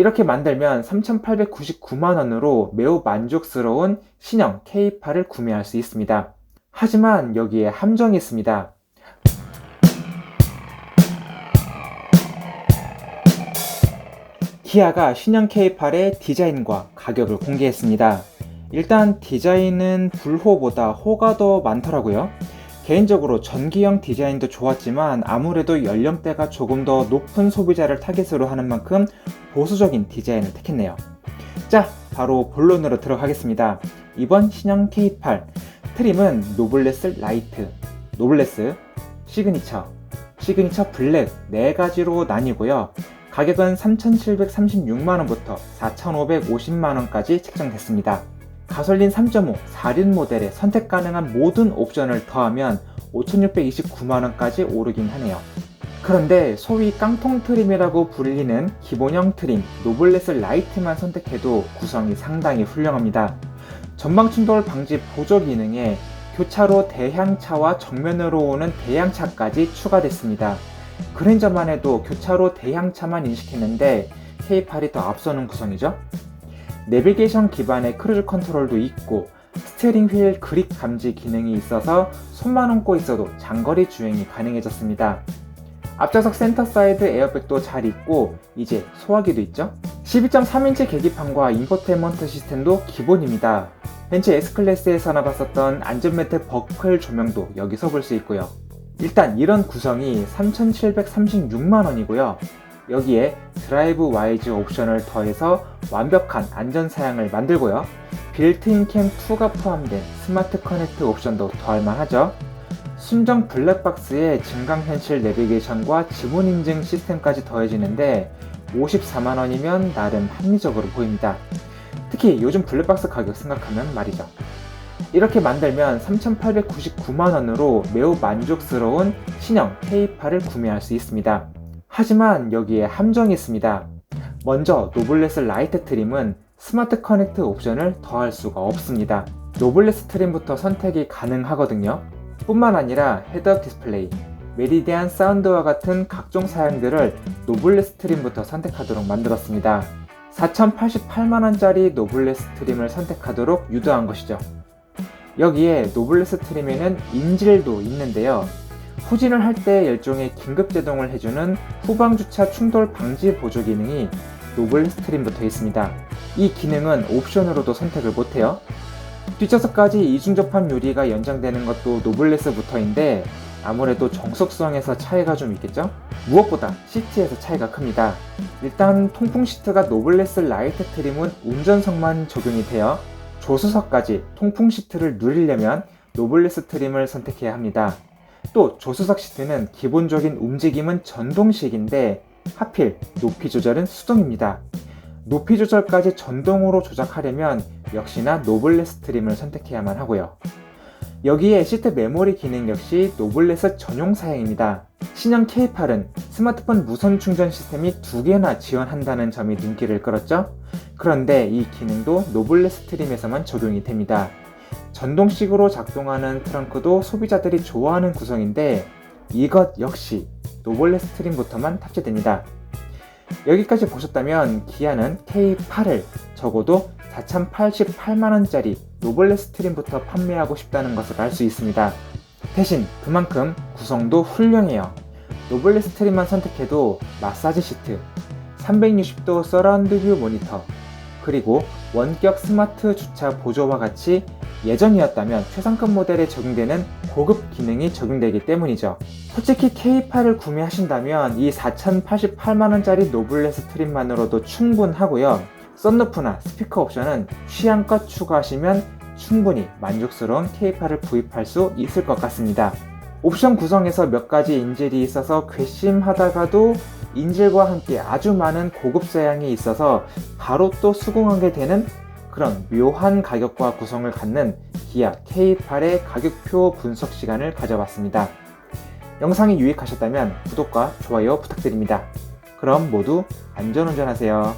이렇게 만들면 3,899만원으로 매우 만족스러운 신형 K8을 구매할 수 있습니다. 하지만 여기에 함정이 있습니다. 기아가 신형 K8의 디자인과 가격을 공개했습니다. 일단 디자인은 불호보다 호가 더 많더라고요. 개인적으로 전기형 디자인도 좋았지만 아무래도 연령대가 조금 더 높은 소비자를 타겟으로 하는 만큼 보수적인 디자인을 택했네요. 자, 바로 본론으로 들어가겠습니다. 이번 신형 K8 트림은 노블레스 라이트, 노블레스, 시그니처, 시그니처 블랙 4가지로 나뉘고요. 가격은 3,736만원부터 4,550만원까지 책정됐습니다. 가솔린 3.5 4륜 모델에 선택 가능한 모든 옵션을 더하면 5,629만원까지 오르긴 하네요. 그런데 소위 깡통 트림이라고 불리는 기본형 트림 노블레스 라이트만 선택해도 구성이 상당히 훌륭합니다. 전방 충돌 방지 보조 기능에 교차로 대향차와 정면으로 오는 대향차까지 추가됐습니다. 그랜저만 해도 교차로 대향차만 인식했는데 K8이 더 앞서는 구성이죠. 내비게이션 기반의 크루즈 컨트롤도 있고 스티어링 휠 그립 감지 기능이 있어서 손만 얹고 있어도 장거리 주행이 가능해졌습니다. 앞좌석 센터 사이드 에어백도 잘 있고 이제 소화기도 있죠. 12.3인치 계기판과 인포테인먼트 시스템도 기본입니다. 벤츠 S클래스에서나 봤었던 안전매트 버클 조명도 여기서 볼 수 있고요. 일단 이런 구성이 3,736만원이고요. 여기에 드라이브 와이즈 옵션을 더해서 완벽한 안전 사양을 만들고요. 빌트인 캠 2가 포함된 스마트 커넥트 옵션도 더할 만하죠. 순정 블랙박스에 증강현실 내비게이션과 지문 인증 시스템까지 더해지는데 54만원이면 나름 합리적으로 보입니다. 특히 요즘 블랙박스 가격 생각하면 말이죠. 이렇게 만들면 3,899만원으로 매우 만족스러운 신형 K8을 구매할 수 있습니다. 하지만 여기에 함정이 있습니다. 먼저 노블레스 라이트 트림은 스마트 커넥트 옵션을 더할 수가 없습니다. 노블레스 트림부터 선택이 가능하거든요. 뿐만 아니라 헤드업 디스플레이, 메리디안 사운드와 같은 각종 사양들을 노블레스 트림부터 선택하도록 만들었습니다. 4,088만원짜리 노블레스 트림을 선택하도록 유도한 것이죠. 여기에 노블레스 트림에는 인질도 있는데요. 후진을 할 때 열종의 긴급 제동을 해주는 후방 주차 충돌 방지 보조 기능이 노블 스트림부터 있습니다. 이 기능은 옵션으로도 선택을 못해요. 뒷좌석까지 이중 접합 유리가 연장되는 것도 노블레스부터인데 아무래도 정석성에서 차이가 좀 있겠죠? 무엇보다 시트에서 차이가 큽니다. 일단 통풍 시트가 노블레스 라이트 트림은 운전석만 적용이 돼요. 조수석까지 통풍 시트를 누리려면 노블레스 트림을 선택해야 합니다. 또 조수석 시트는 기본적인 움직임은 전동식인데 하필 높이 조절은 수동입니다. 높이 조절까지 전동으로 조작하려면 역시나 노블레스 트림을 선택해야만 하고요. 여기에 시트 메모리 기능 역시 노블레스 전용 사양입니다. 신형 K8은 스마트폰 무선 충전 시스템이 두 개나 지원한다는 점이 눈길을 끌었죠? 그런데 이 기능도 노블레스 트림에서만 적용이 됩니다. 전동식으로 작동하는 트렁크도 소비자들이 좋아하는 구성인데 이것 역시 노블레스 트림부터만 탑재됩니다. 여기까지 보셨다면 기아는 K8을 적어도 4,088만원짜리 노블레스 트림부터 판매하고 싶다는 것을 알 수 있습니다. 대신 그만큼 구성도 훌륭해요. 노블레 스 트림만 선택해도 마사지 시트, 360도 서라운드 뷰 모니터, 그리고 원격 스마트 주차 보조와 같이 예전이었다면 최상급 모델에 적용되는 고급 기능이 적용되기 때문이죠. 솔직히 K8을 구매하신다면 이 4,088만원짜리 노블레스 트림만으로도 충분하고요. 썬루프나 스피커 옵션은 취향껏 추가하시면 충분히 만족스러운 K8을 구입할 수 있을 것 같습니다. 옵션 구성에서 몇 가지 인질이 있어서 괘씸하다가도 인질과 함께 아주 많은 고급 사양이 있어서 바로 또 수긍하게 되는 그런 묘한 가격과 구성을 갖는 기아 K8의 가격표 분석 시간을 가져봤습니다. 영상이 유익하셨다면 구독과 좋아요 부탁드립니다. 그럼 모두 안전운전하세요.